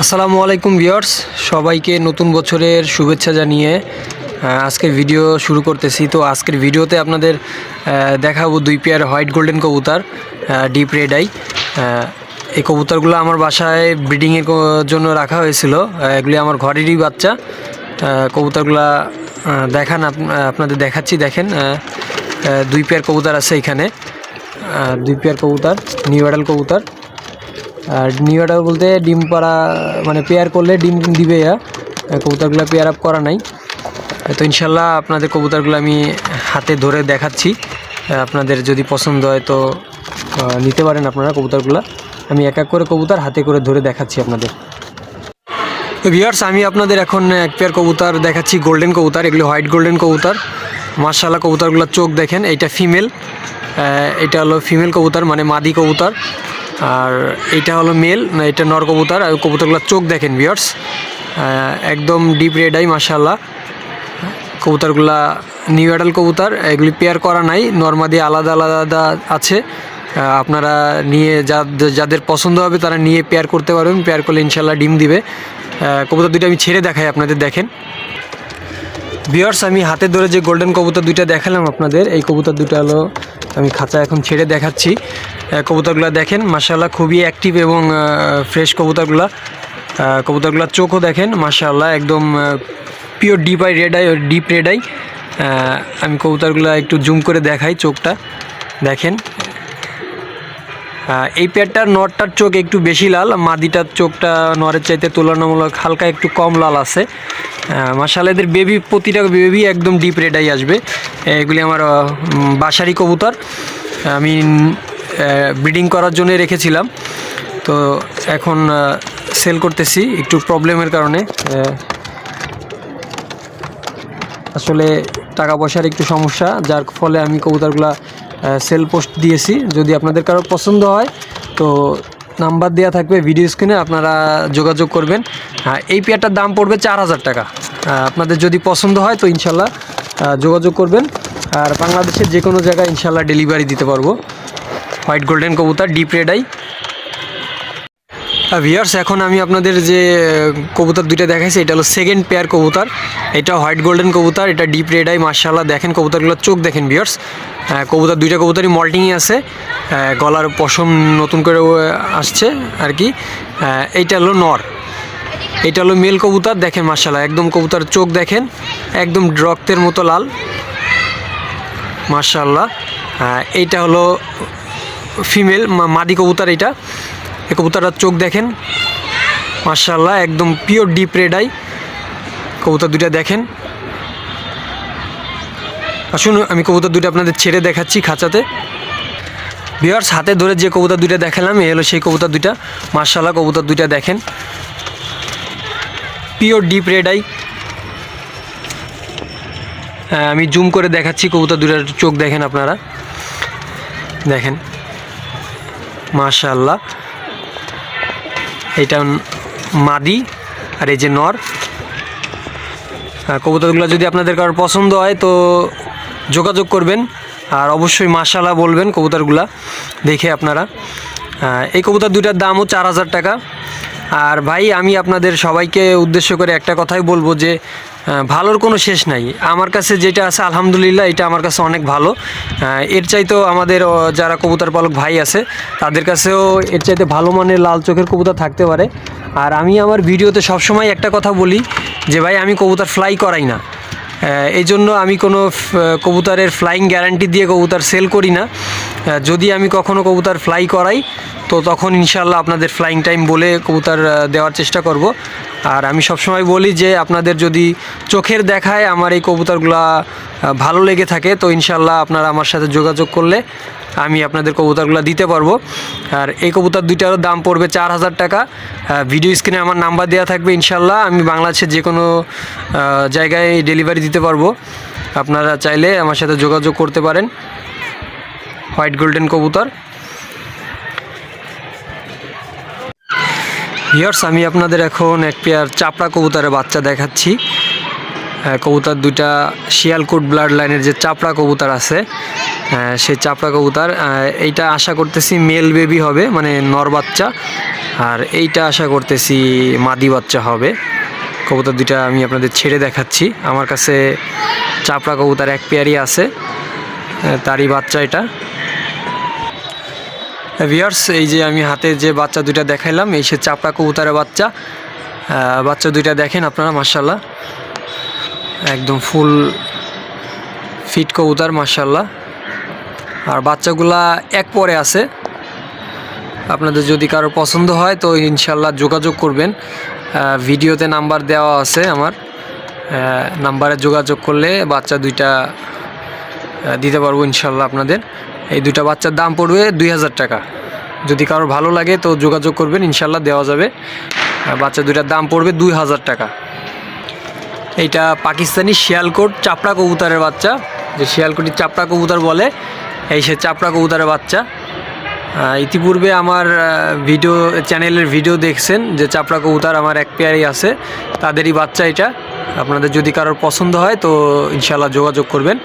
আসসালামু আলাইকুম ভিউয়ার্স, সবাইকে নতুন বছরের শুভেচ্ছা জানিয়ে আজকের ভিডিও শুরু করতেছি। তো আজকের ভিডিওতে আপনাদের দেখাবো দুই পেয়ার হোয়াইট গোল্ডেন কবুতর ডিপ রেড আই। এই কবুতরগুলো আমার বাসায় ব্রিডিংয়ের জন্য রাখা হয়েছিল। এগুলি আমার ঘরেরই বাচ্চা। কবুতরগুলা দেখান আপ- আপনাদের দেখাচ্ছি, দেখেন দুই পেয়ার কবুতর আছে এখানে। দুই পেয়ার কবুতর, নিউ অ্যাডাল কবুতর। আর নিউ বলতে ডিম পাড়া মানে পেয়ার করলে ডিম দিবে এরা। কবুতরগুলো পেয়ার আপ করা নাই। তো ইনশাল্লাহ আপনাদের কবুতরগুলো আমি হাতে ধরে দেখাচ্ছি। আপনাদের যদি পছন্দ হয় তো নিতে পারেন আপনারা কবুতরগুলো। আমি এক এক করে কবুতর হাতে করে ধরে দেখাচ্ছি আপনাদের। তো ভিউয়ার্স আমি আপনাদের এখন এক পেয়ার কবুতর দেখাচ্ছি গোল্ডেন কবুতর। এগুলো হোয়াইট গোল্ডেন কবুতর। মার্শাল্লাহ কবুতরগুলোর চোখ দেখেন, এইটা ফিমেল এটা হলো ফিমেল কবুতর মানে মাদি কবুতর। আর এইটা হলো মেল এটা নর কবুতর আর কবুতরগুলোর চোখ দেখেন ভিউয়ার্স একদম ডিপ রেড আই মার্শাল্লাহ কবুতরগুলা নিউ অ্যাডাল কবুতর, এগুলি পেয়ার করা নাই নর্মাদি আলাদা আলাদা আছে। আপনারা নিয়ে যা- যাদের পছন্দ হবে, তারা নিয়ে পেয়ার করতে পারবেন পেয়ার করলে ইনশাল্লাহ ডিম দিবে। কবুতর দুটো আমি ছেড়ে দেখাই আপনাদের, দেখেন। বিয়ার্স আমি হাতে ধরে যে গোল্ডেন কবুতর দুইটা দেখালাম আপনাদের, এই কবুতর দুটো হলো আমি খাঁচা এখন ছেড়ে দেখাচ্ছি। কবুতরগুলা দেখেন মাসাল্লাহ খুবই অ্যাক্টিভ এবং ফ্রেশ কবুতরগুলো। কবুতরগুলোর চোখও দেখেন মাসাল্লাহ একদম pure deep eye red eye deep red eye আমি কবুতরগুলো একটু জুম করে দেখাই চোখটা। দেখেন এই পেয়ারটার নরটার চোখ একটু বেশি লাল, মাদিটার চোখটা নরের চাইতে তুলনামূলক হালকা একটু কম লাল আছে। মাসাল এদের বেবি প্রতিটা বেবি একদম ডিপ রেডাই আসবে। এগুলি আমার বাসারি কবুতর। আমি ব্রিডিং করার জন্য রেখেছিলাম। তো এখন সেল করতেছি, একটু প্রবলেমের কারণে। আসলে টাকা পয়সার একটু সমস্যা, যার ফলে আমি কবুতরগুলা সেল পোস্ট দিয়েছি। যদি আপনাদের কারও পছন্দ হয়, তো নাম্বার দেওয়া থাকবে ভিডিও স্ক্রিনে আপনারা যোগাযোগ করবেন। এই পেয়ারটার দাম পড়বে চার হাজার টাকা। আপনাদের যদি পছন্দ হয়, তো ইনশাল্লাহ যোগাযোগ করবেন। আর বাংলাদেশের যে কোনো জায়গায় ইনশাল্লাহ ডেলিভারি দিতে পারব। হোয়াইট গোল্ডেন কবুতর ডিপ রেডাই ভিয়ার্স এখন আমি আপনাদের যে কবুতর দুইটা দেখাইছি, এটা হলো সেকেন্ড পেয়ার কবুতর। এটা হোয়াইট গোল্ডেন কবুতর, এটা ডিপ রেড আই মার্শাল্লাহ দেখেন কবুতরগুলোর চোখ দেখেন ভিয়ার্স কবুতর, দুইটা কবুতরই মল্টিংয়ে আছে। গলার পশম নতুন করে আসছে আর কি। এইটা হলো নর। এটা হলো মেল কবুতর, দেখেন মার্শাল্লাহ একদম কবুতর চোখ দেখেন, একদম রক্তের মতো লাল। মার্শাল্লাহ এইটা হলো ফিমেল মাদি কবুতর এটা এই কবুতরটার চোখ দেখেন। মার্শাল্লাহ একদম পিওর ডিপ রেড আই কবুতর দুইটা দেখেন। আসুন, আমি কবুতর দুইটা আপনাদের ছেড়ে দেখাচ্ছি খাঁচাতে। বিয়ার্স হাতে ধরে যে কবুতর দুইটা দেখালাম, এ হলো সেই কবুতর দুইটা। মার্শাল্লাহ কবুতর দুইটা দেখেন। পিওর ডিপ রেড আই আমি জুম করে দেখাচ্ছি কবুতর দুটার চোখ দেখেন আপনারা। দেখেন। মাশাল্লাহ এটা মাদি আর এই যে নর। কবুতরগুলো যদি আপনাদের কারোর পছন্দ হয় তো যোগাযোগ করবেন। আর অবশ্যই মাশালা বলবেন কবুতরগুলা দেখে আপনারা। এই কবুতর দুইটার দামও চার হাজার টাকা। আর ভাই, আমি আপনাদের সবাইকে উদ্দেশ্য করে একটা কথাই বলব যে ভালোর কোনো শেষ নাই। আমার কাছে যেটা আছে আলহামদুলিল্লাহ এটা আমার কাছে অনেক ভালো। আহ, এর চাইতেও আমাদের যারা কবুতর পালক ভাই আছে তাদের কাছেও এর চাইতে ভালো মানের লাল চোখের কবুতর থাকতে পারে। আর আমি আমার ভিডিওতে সবসময় একটা কথা বলি যে ভাই আমি কবুতর ফ্লাই করাই না। এই জন্য আমি কোনো কবুতরের ফ্লাইং গ্যারান্টি দিয়ে কবুতর সেল করি না। যদি আমি কখনো কবুতর ফ্লাই করাই তো তখন ইনশাল্লাহ আপনাদের ফ্লাইং টাইম বলে কবুতর দেওয়ার চেষ্টা করব। আর আমি সবসময় বলি যে আপনাদের যদি চোখের দেখায় আমার এই কবুতরগুলা ভালো লেগে থাকে, তো ইনশাল্লাহ আপনারা আমার সাথে যোগাযোগ করলে আমি আপনাদের কবুতরগুলো দিতে পারব। আর এই কবুতর দুইটারও দাম পড়বে চার হাজার টাকা। ভিডিও স্ক্রিনে আমার নাম্বার দেওয়া থাকবে ইনশাল্লাহ আমি বাংলাদেশের যে কোনো জায়গায় ডেলিভারি দিতে পারব। আপনারা চাইলে আমার সাথে যোগাযোগ করতে পারেন। হোয়াইট গোল্ডেন কবুতর। ভিয়ার্স আমি আপনাদের এখন এক পেয়ার চাপড়া কবুতরের বাচ্চা দেখাচ্ছি। কবুতর দুইটা শিয়ালকুট ব্লাড লাইনের যে চাপড়া কবুতর আছে সেই চাপড়া কবুতর এইটা আশা করতেছি মেল বেবি হবে মানে নর বাচ্চা, আর এইটা আশা করতেছি মাদি বাচ্চা হবে। কবুতর দুইটা আমি আপনাদের ছেড়ে দেখাচ্ছি। আমার কাছে চাপড়া কবুতর এক পেয়ারই আছে তারই বাচ্চা এটা। ভিয়ার্স এই যে আমি হাতে যে বাচ্চা দুইটা দেখাইলাম, এই সে চাপড়া কবুতরের বাচ্চা। বাচ্চা দুইটা দেখেন আপনারা মার্শাল্লাহ একদম ফুল ফিট কবুতর মার্শাল্লাহ আর বাচ্চাগুলা এক পরে আছে। আপনাদের যদি কারও পছন্দ হয়, তো ইনশাল্লাহ যোগাযোগ করবেন। ভিডিওতে নাম্বার দেওয়া আছে আমার। নাম্বারে যোগাযোগ করলে বাচ্চা দুইটা দিতে পারব ইনশাল্লাহ আপনাদের। এই দুইটা বাচ্চার দাম পড়বে দুই হাজার টাকা। যদি কারও ভালো লাগে তো যোগাযোগ করবেন, ইনশাল্লাহ দেওয়া যাবে। বাচ্চা দুইটার দাম পড়বে দুই হাজার টাকা। এইটা পাকিস্তানি শিয়ালকোট চাপড়া কবুতরের বাচ্চা। যে শিয়ালকোটি চাপড়া কবুতর বলে, এই সে চাপড়া কবুতরের বাচ্চা। ইতিপূর্বে আমার ভিডিও, চ্যানেলের ভিডিও দেখছেন যে চাপড়া কবুতর আমার এক পেয়ারই আছে। তাদেরই বাচ্চা এটা। আপনাদের যদি কারোর পছন্দ হয় তো ইনশাল্লাহ যোগাযোগ করবেন।